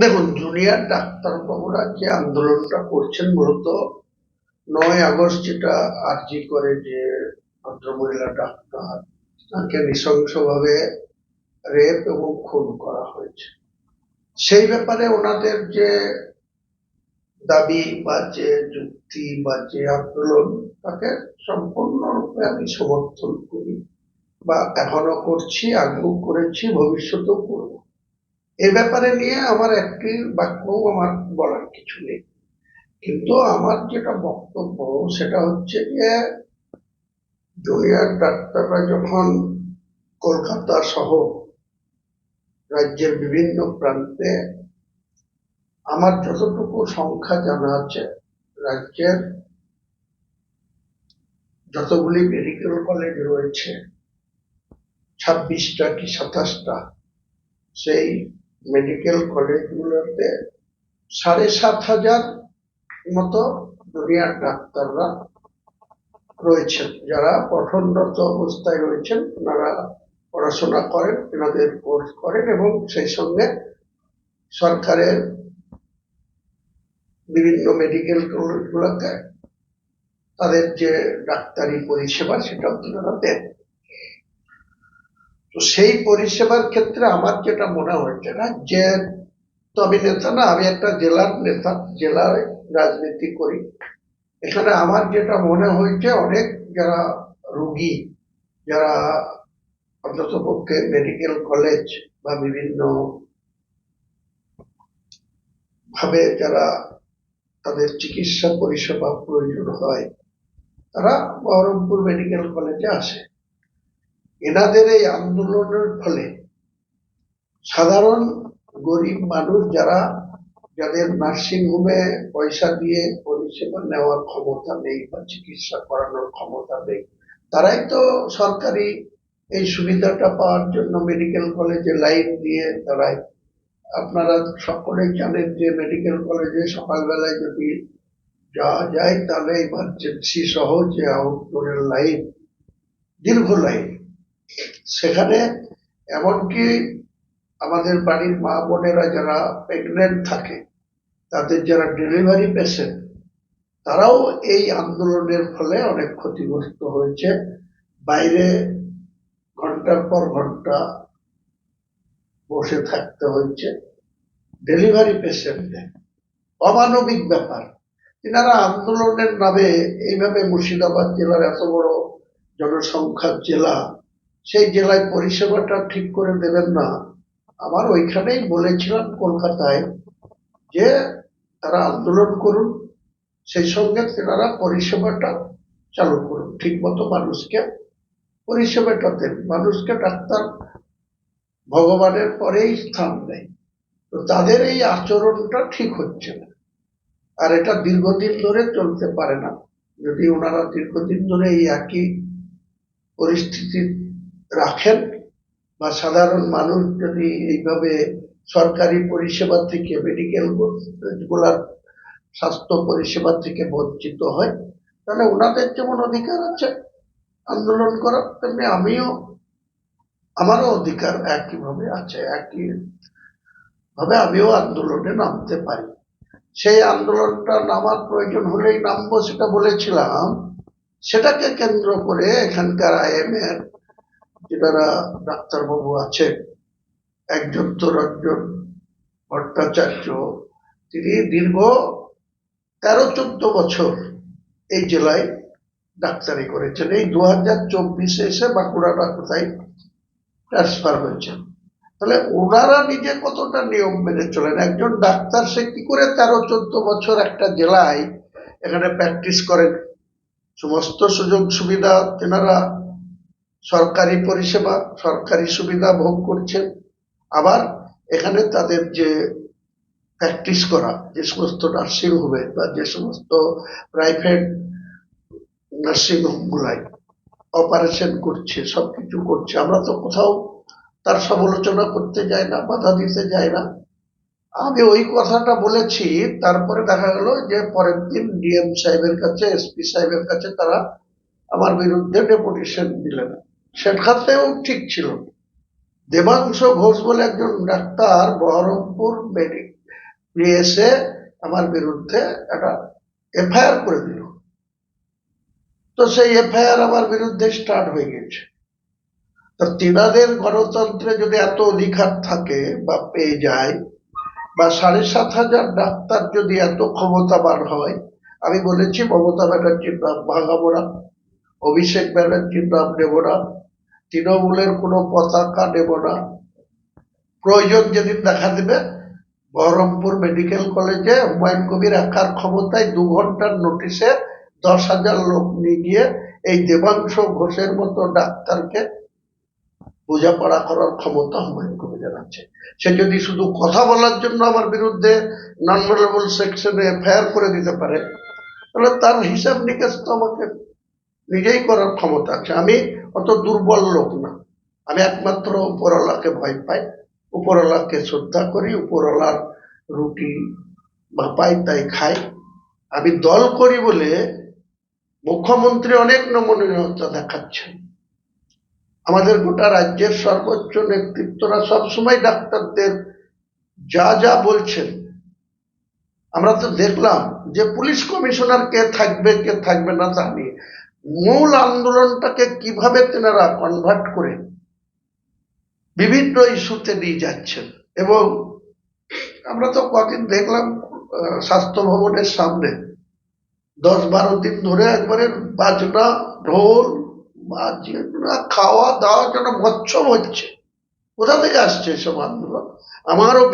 দেখুন জুনিয়র ডাক্তারবাবুরা যে আন্দোলনটা করছেন মূলত নয় আগস্ট যেটা আর্জি করে যে ভদ্রমহিলা ডাক্তার, তাকে নৃশংসভাবে রেপ এবং খুন করা হয়েছে। সেই ব্যাপারে ওনাদের যে দাবি বা যে যুক্তি বা যে আন্দোলন, তাকে সম্পূর্ণরূপে আমি সমর্থন করি বা এখনও করছি আগেও করেছি, ভবিষ্যতেও করব। এ ব্যাপারে নিয়ে আমার একটি বাক্যও আমার বলার কিছু নেই। কিন্তু আমার যেটা বক্তব্য, সেটা হচ্ছে যে জুনিয়র ডাক্তাররা যখন কলকাতা সহ রাজ্যের বিভিন্ন প্রান্তে আমার যতটুকু সংখ্যা জানা আছে, রাজ্যের যতগুলি মেডিকেল কলেজ রয়েছে, ছাব্বিশটা কি সাতাশটা, সেই মেডিকেল কলেজগুলোতে সাড়ে সাত হাজার মতো দুনিয়ার ডাক্তাররা রয়েছেন। যারা পঠনরত অবস্থায় রয়েছেন, ওনারা পড়াশোনা করেন এনাদের কোর্স করেন এবং সেই সঙ্গে সরকারের বিভিন্ন মেডিকেল কলেজগুলোতে তাদের যে ডাক্তারি পরিষেবা, সেটাও তারা দেন। তো সেই পরিষেবার ক্ষেত্রে আমার যেটা মনে হয়েছে না, যে তো আমি নেতা না, আমি একটা জেলার নেতা, জেলার রাজনীতি করি। এখানে আমার যেটা মনে হয়েছে, অনেক যারা রুগী, যারা অন্তত পক্ষে মেডিকেল কলেজ বা বিভিন্ন ভাবে যারা তাদের চিকিৎসা পরিষেবা প্রয়োজন হয়, তারা বহরমপুর মেডিকেল কলেজে আসে। এনাদের এই আন্দোলনের ফলে সাধারণ গরিব মানুষ যারা, যাদের নার্সিং হোমে পয়সা দিয়ে পরিষেবা নেওয়ার ক্ষমতা নেই বা চিকিৎসা করানোর ক্ষমতা নেই, তারাই তো সরকারি এই সুবিধাটা পাওয়ার জন্য মেডিকেল কলেজে লাইন দিয়ে দাঁড়ায় আপনারা সকলেই জানেন যে মেডিকেল কলেজে সকালবেলায় যদি যাওয়া যায় তাহলে ইমার্জেন্সি সহ যে আউটডোরের লাইন, দীর্ঘ লাইন। সেখানে এমনকি আমাদের বাড়ির মা বোনেরা যারা প্রেগনেন্ট থাকে, তাদের যারা ডেলিভারি পেশেন্ট তারাও এই আন্দোলনের ফলে অনেক ক্ষতিগ্রস্ত হয়েছে। বাইরে ঘণ্টার পর ঘণ্টা বসে থাকতে হয়েছে। ডেলিভারি পেশেন্টদের অমানবিক ব্যাপার। এনারা আন্দোলনের নামে এইভাবে মুর্শিদাবাদ জেলার এত বড় জনসংখ্যার জেলা সেই জেলায় পরিষেবাটা ঠিক করে দেবেন না। আমার ওইখানেই বলেছিলাম কলকাতায় যে তারা আন্দোলন করুন, সেই সঙ্গে তেনারা পরিষেবাটা চালু করুন। ঠিক মতো মানুষকে পরিষেবাটা দেন। মানুষকে ডাক্তার ভগবানের পরেই স্থান দেয়। তো তাদের এই আচরণটা ঠিক হচ্ছে না। আর এটা দীর্ঘদিন ধরে চলতে পারে না। যদি ওনারা দীর্ঘদিন ধরে এই একই পরিস্থিতি রাখেন বা সাধারণ মানুষ যদি এইভাবে সরকারি পরিষেবা থেকে মেডিকেলগুলার স্বাস্থ্য পরিষেবা থেকে বঞ্চিত হয়, তাহলে ওনাদের যেমন অধিকার আছে আন্দোলন করার, তেমনি আমিও, আমারও অধিকার একইভাবে আছে একই ভাবে আমিও আন্দোলনে নামতে পারি। সেই আন্দোলনটা নামার প্রয়োজন হলেই নামবো সেটা বলেছিলাম, সেটাকে কেন্দ্র করে এখানকার আইএম এর যারা ডাক্তারবাবু আছেন, একজন তো রঞ্জন ভট্টাচার্য, তিনি দীর্ঘ তেরো চোদ্দ বছর এই জেলায় ডাক্তারি করেছেন। এই দু হাজার চব্বিশে এসে বাঁকুড়াটা কোথায় ট্রান্সফার হয়েছে। তাহলে ওনারা নিজে কতটা নিয়ম মেনে চলেন? একজন ডাক্তার সে কি করে তেরো চোদ্দ বছর একটা জেলায় এখানে প্র্যাকটিস করেন? সমস্ত সুযোগ সুবিধা তেনারা সরকারি পরিষেবা, সরকারি সুবিধা ভোগ করছেন। আবার এখানে তাদের যে প্র্যাকটিস করা, যে সমস্ত নার্সিং হোমে বা যে সমস্ত প্রাইভেট নার্সিং হোমগুলাই অপারেশন করছে, সবকিছু করছে, আমরা তো কোথাও তার সমালোচনা করতে যাই না, বাধা দিতে যাই না। আমি ওই কথাটা বলেছি, তারপরে দেখা গেল যে পরের দিন ডিএম সাহেবের কাছে, এসপি সাহেবের কাছে তারা আমার বিরুদ্ধে ডেপুটেশন দিলেন। সেটাতেও ঠিক ছিল। দেবাংশ ঘোষ বলে একজন ডাক্তার বহরমপুর নিয়ে এসে আমার বিরুদ্ধে একটা এফআইআর করে দিল। তো সেই এফআইআর আমার বিরুদ্ধে স্টার্ট হয়ে গেছে। তো তিনাদের গণতন্ত্রে যদি এত অধিকার থাকে বা পেয়ে যায়, বা সাড়ে সাত হাজার ডাক্তার যদি এত ক্ষমতাবান হয়, আমি বলেছি মমতা ব্যানার্জির নাম ভাঙাবো না, অভিষেক ব্যানার্জির নাম নেব না তৃণমূলের কোনো পতাকা নেব না। প্রয়োজন যেদিন দেখা দেবে, বহরমপুর মেডিকেল কলেজে হুমায়ুন কবির একার ক্ষমতায় দু ঘণ্টার নোটিশে দশ হাজার লোক নিয়ে গিয়ে এই দেবাংশ ঘোষের মতো ডাক্তারকে বোঝাপড়া করার ক্ষমতা হুমায়ুন কবিরের আছে। সে যদি শুধু কথা বলার জন্য আমার বিরুদ্ধে নন ভেলেবল সেকশনে এফআইআর করে দিতে পারে, তাহলে তার হিসাব নিকাশ তো আমাকে নিজেই করার ক্ষমতা আছে। আমি অত দুর্বল লোক না। আমি একমাত্র উপরওয়ালাকে ভয় পাই, উপরওয়ালাকে শ্রদ্ধা করি, উপরওয়ালার রুটি বা পাই তাই খাই। আমি দল করি বলে মুখ্যমন্ত্রী অনেক নমনীয়তা দেখাচ্ছেন। আমাদের গোটা রাজ্যের সর্বোচ্চ নেতৃত্বরা সবসময় ডাক্তারদের যা যা বলছেন। আমরা তো দেখলাম যে পুলিশ কমিশনার কে থাকবে কে থাকবে না তা নিয়ে। মূল আন্দোলনটাকে কীভাবে তেনারা কনভার্ট করে বিভিন্ন ইস্যুতে নিয়ে যাচ্ছেন এবং আমরা তো কদিন দেখলাম স্বাস্থ্য ভবনের সামনে দশ বারো দিন ধরে একবারে বাজনা, ঢোল, বাজনা খাওয়া দাওয়া যেন মচ্ছব হচ্ছে। কোথা থেকে আসছে এসব আন্দোলন? আমারও